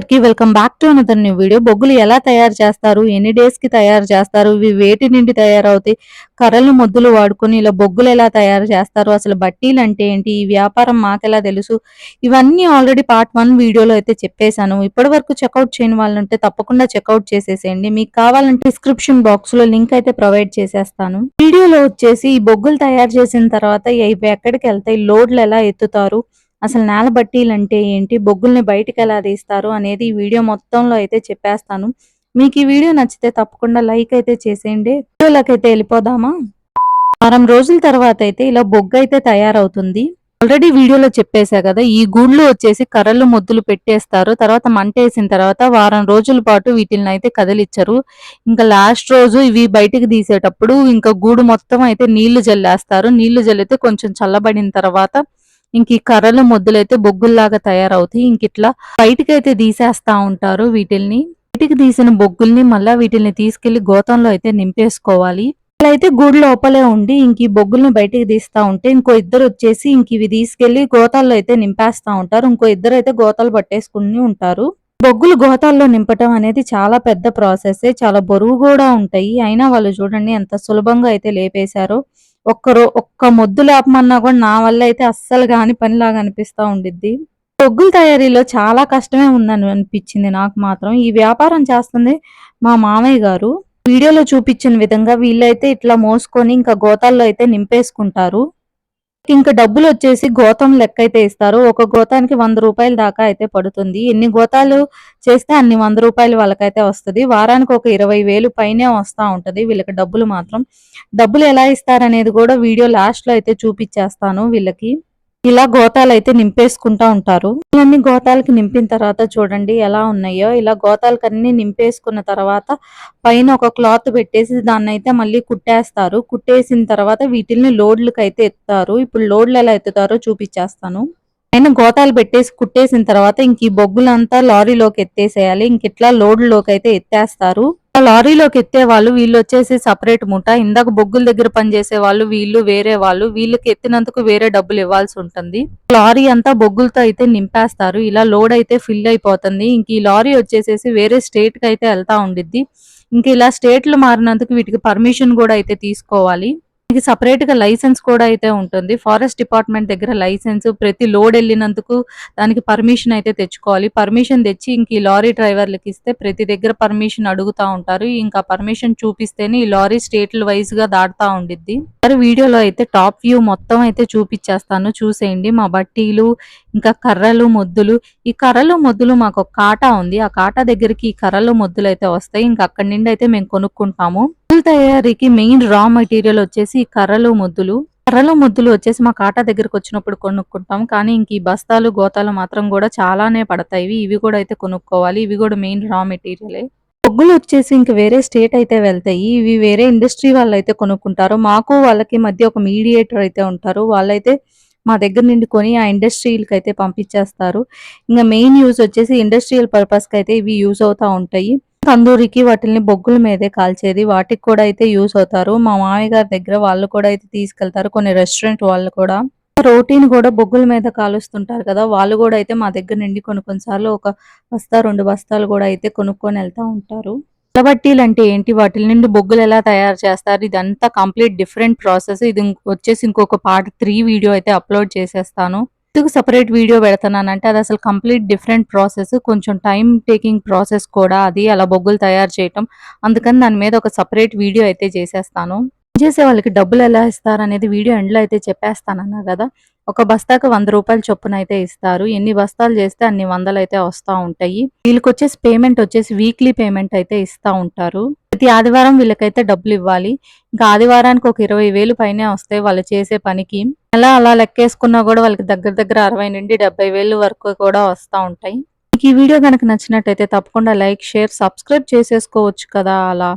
అందరికీ welcome back to another new video. బొగ్గులు ఎలా తయారు చేస్తారు? ఎన్ని డేస్కి తయారు చేస్తారు? ఇవి వేటి నుండి తయారవుతాయి? కర్రలు ముద్దులు వాడుకొని ఇలా బొగ్గులు ఎలా తయారు చేస్తారు? అసలు బట్టీలు అంటే ఏంటి? ఈ వ్యాపారం మాకెలా తెలుసు? ఇవన్నీ ఆల్రెడీ పార్ట్ వన్ వీడియోలో అయితే చెప్పేశాను. ఇప్పటి వరకు చెక్అవుట్ చేయని వాళ్ళంటే తప్పకుండా చెక్అవుట్ చేసేసేయండి. మీకు కావాలంటే డిస్క్రిప్షన్ బాక్స్లో లింక్ అయితే ప్రొవైడ్ చేసేస్తాను. వీడియోలో వచ్చేసి ఈ బొగ్గులు తయారు చేసిన తర్వాత ఇవి ఎక్కడికి వెళ్తాయి? లోడ్లు ఎలా ఎత్తుతారు? అసలు నేల బట్టీలు అంటే ఏంటి? బొగ్గుల్ని బయటకు ఎలా తీస్తారు అనేది ఈ వీడియో మొత్తంలో అయితే చెప్పేస్తాను. మీకు ఈ వీడియో నచ్చితే తప్పకుండా లైక్ అయితే చేసేయండి. వీడియోలోకి అయితే వెళ్ళిపోదామా? వారం రోజుల తర్వాత అయితే ఇలా బొగ్గు అయితే తయారవుతుంది. ఆల్రెడీ వీడియోలో చెప్పేశా కదా ఈ గూళ్ళు వచ్చేసి కర్రలు ముద్దులు పెట్టేస్తారు. తర్వాత మంట వేసిన తర్వాత వారం రోజుల పాటు వీటిని అయితే కదిలిచ్చారు. ఇంకా లాస్ట్ రోజు ఇవి బయటికి తీసేటప్పుడు ఇంకా గూడు మొత్తం అయితే నీళ్ళు జల్లేస్తారు. నీళ్ళు జల్లితే కొంచెం చల్లబడిన తర్వాత ఇంక ఈ కర్రల ముద్దులైతే బొగ్గుల్లాగా తయారవుతాయి. ఇంక ఇట్లా బయటికి అయితే తీసేస్తా ఉంటారు వీటిల్ని. బయటికి తీసిన బొగ్గుల్ని మళ్ళా వీటిల్ని తీసుకెళ్ళి గోతంలో అయితే నింపేసుకోవాలి. ఇలా అయితే గూడు లోపలే ఉండి ఇంక ఈ బొగ్గుల్ని బయటికి తీస్తా ఉంటే ఇంకో ఇద్దరు వచ్చేసి ఇంక ఇవి తీసుకెళ్ళి గోతాల్లో అయితే నింపేస్తా ఉంటారు. ఇంకో ఇద్దరు అయితే గోతాలు పట్టేసుకుని ఉంటారు. బొగ్గులు గోతాల్లో నింపటం అనేది చాలా పెద్ద ప్రాసెస్ చాలా బరువు కూడా ఉంటాయి. అయినా వాళ్ళు చూడండి ఎంత సులభంగా అయితే లేపేశారో. ఒక్కరో ఒక్క మొద్దు లేపమన్నా కూడా నా వల్ల అయితే అస్సలు కాని పనిలాగా అనిపిస్తా ఉండిద్ది. బొగ్గుల తయారీలో చాలా కష్టమే ఉందని అనిపించింది నాకు మాత్రం. ఈ వ్యాపారం చేస్తుంది మా మామయ్య గారు. వీడియోలో చూపించిన విధంగా వీళ్ళైతే ఇట్లా మోసుకొని ఇంకా గోతాల్లో అయితే నింపేసుకుంటారు. ఇంకా డబ్బులు వచ్చేసి గోతం లెక్క అయితే ఇస్తారు. ఒక గోతానికి వంద రూపాయల దాకా అయితే పడుతుంది. ఎన్ని గోతాలు చేస్తే అన్ని వంద రూపాయలు వాళ్ళకైతే వస్తుంది. వారానికి ఒక ఇరవై వేలు పైనే వస్తూ ఉంటది. వీళ్ళకి డబ్బులు మాత్రం. డబ్బులు ఎలా ఇస్తారనేది కూడా వీడియో లాస్ట్లో అయితే చూపించేస్తాను వీళ్ళకి. ఇలా గోతాలు అయితే నింపేసుకుంటా ఉంటారు. ఇవన్నీ గోతాలకి నింపిన తర్వాత చూడండి ఎలా ఉన్నాయో. ఇలా గోతాలకి అన్ని నింపేసుకున్న తర్వాత పైన ఒక క్లాత్ పెట్టేసి దాన్ని అయితే మళ్ళీ కుట్టేస్తారు. కుట్టేసిన తర్వాత వీటిల్ని లోడ్లకు అయితే ఎత్తారు. ఇప్పుడు లోడ్లు ఎలా ఎత్తుతారో చూపించేస్తాను పైన గోతాలు పెట్టేసి కుట్టేసిన తర్వాత ఇంక ఈ బొగ్గులంతా లారీలోకి ఎత్తేసేయాలి. ఇంక ఇట్లా లోడ్లోకి అయితే ఎత్తేస్తారు. లారీలోకి ఎత్తే వాళ్ళు వీళ్ళు వచ్చేసి సపరేట్ ముఠా ఇందాక బొగ్గుల దగ్గర పనిచేసే వాళ్ళు వీళ్ళు వేరే వాళ్ళు. వీళ్ళకి ఎత్తినందుకు వేరే డబ్బులు ఇవ్వాల్సి ఉంటుంది. లారీ అంతా బొగ్గులతో అయితే నింపేస్తారు. ఇలా లోడ్ అయితే ఫిల్ అయిపోతుంది. ఇంక ఈ లారీ వచ్చేసేసి వేరే స్టేట్కి అయితే వెళ్తా ఉండిద్ది. ఇంక ఇలా స్టేట్లు మారినందుకు వీటికి పర్మిషన్ కూడా అయితే తీసుకోవాలి. దీనికి సపరేట్గా లైసెన్స్ కూడా అయితే ఉంటుంది. ఫారెస్ట్ డిపార్ట్మెంట్ దగ్గర లైసెన్స్ ప్రతి లోడ్ వెళ్ళినందుకు దానికి పర్మిషన్ అయితే తెచ్చుకోవాలి. పర్మిషన్ తెచ్చి ఇంక ఈ లారీ డ్రైవర్లకి ఇస్తే ప్రతి దగ్గర పర్మిషన్ అడుగుతా ఉంటారు. ఇంకా పర్మిషన్ చూపిస్తేనే ఈ లారీ స్టేట్ల వైజ్గా దాటుతా ఉండిద్ది. వీడియోలో అయితే టాప్ వ్యూ మొత్తం అయితే చూపించేస్తాను చూసేయండి. మా బట్టీలు ఇంకా కర్రలు మొద్దులు. ఈ కర్రలు మొద్దులు మాకు ఒక కాటా ఉంది. ఆ కాటా దగ్గరికి ఈ కర్రలు మొద్దులు అయితే వస్తాయి. ఇంకా అక్కడి నుండి అయితే మేము కొనుక్కుంటాము. తయారీకి మెయిన్ రా మెటీరియల్ వచ్చేసి కర్రలు ముద్దులు. కర్రలు ముద్దులు వచ్చేసి మా కాటా దగ్గరకు వచ్చినప్పుడు కొనుక్కుంటాం. కానీ ఇంక ఈ బస్తాలు గోతాలు మాత్రం కూడా చాలానే పడతాయి. ఇవి కూడా అయితే కొనుక్కోవాలి. ఇవి కూడా మెయిన్ రా మెటీరియలే. బొగ్గులు వచ్చేసి ఇంక వేరే స్టేట్ అయితే వెళ్తాయి. ఇవి వేరే ఇండస్ట్రీ వాళ్ళు అయితే కొనుక్కుంటారు. మాకు వాళ్ళకి మధ్య ఒక మీడియేటర్ అయితే ఉంటారు. వాళ్ళైతే మా దగ్గర నుండి కొని ఆ ఇండస్ట్రీలకి అయితే పంపించేస్తారు. ఇంకా మెయిన్ యూజ్ వచ్చేసి ఇండస్ట్రియల్ పర్పస్కి అయితే ఇవి యూజ్ అవుతూ ఉంటాయి. తందూరికి వాటిని బొగ్గుల మీదే కాల్చేది. వాటికి కూడా అయితే యూస్ అవుతారు. మా మామయ్య గారి దగ్గర వాళ్ళు కూడా అయితే తీసుకెళ్తారు. కొన్ని రెస్టారెంట్ వాళ్ళు కూడా. రోటీని కూడా బొగ్గుల మీద కాలుస్తుంటారు కదా. వాళ్ళు కూడా అయితే మా దగ్గర నుండి కొన్ని కొన్నిసార్లు ఒక బస్తా రెండు బస్తాలు కూడా అయితే కొనుక్కొని వెళ్తా ఉంటారు. బట్టీలు అంటే ఏంటి? వాటి నుండి బొగ్గులు ఎలా తయారు చేస్తారు? ఇదంతా కంప్లీట్ డిఫరెంట్ ప్రాసెస్. ఇది వచ్చేసి ఇంకొక పార్ట్ త్రీ వీడియో అయితే అప్లోడ్ చేసేస్తాను. ఎత్తుకు సపరేట్ వీడియో పెడతానంటే అది అసలు కంప్లీట్ డిఫరెంట్ ప్రాసెస్. కొంచెం టైం టేకింగ్ ప్రాసెస్ కూడా అది అలా బొగ్గులు తయారు చేయటం. అందుకని దాని మీద ఒక సపరేట్ వీడియో అయితే చేసేస్తాను. చేసే వాళ్ళకి డబ్బులు ఎలా ఇస్తారు అనేది వీడియో ఎండ్లో అయితే చెప్పేస్తానన్నా కదా. ఒక బస్తాకు వంద రూపాయలు చొప్పున అయితే ఇస్తారు. ఎన్ని బస్తాలు చేస్తే అన్ని వందలు అయితే వస్తూ ఉంటాయి. వీళ్ళకి వచ్చేసి పేమెంట్ వచ్చేసి వీక్లీ పేమెంట్ అయితే ఇస్తూ ఉంటారు. ప్రతి ఆదివారం వీళ్ళకైతే డబ్బులు ఇవ్వాలి. ఇంకా ఆదివారానికి ఒక ఇరవై వేలు పైనే వస్తాయి వాళ్ళు చేసే పనికి. అలా అలా లెక్కేసుకున్నా కూడా వాళ్ళకి దగ్గర దగ్గర అరవై నుండి డెబ్బై వేలు వరకు కూడా వస్తూ ఉంటాయి. మీకు ఈ వీడియో కనుక నచ్చినట్టయితే తప్పకుండా లైక్ షేర్ సబ్స్క్రైబ్ చేసేసుకోవచ్చు కదా అలా.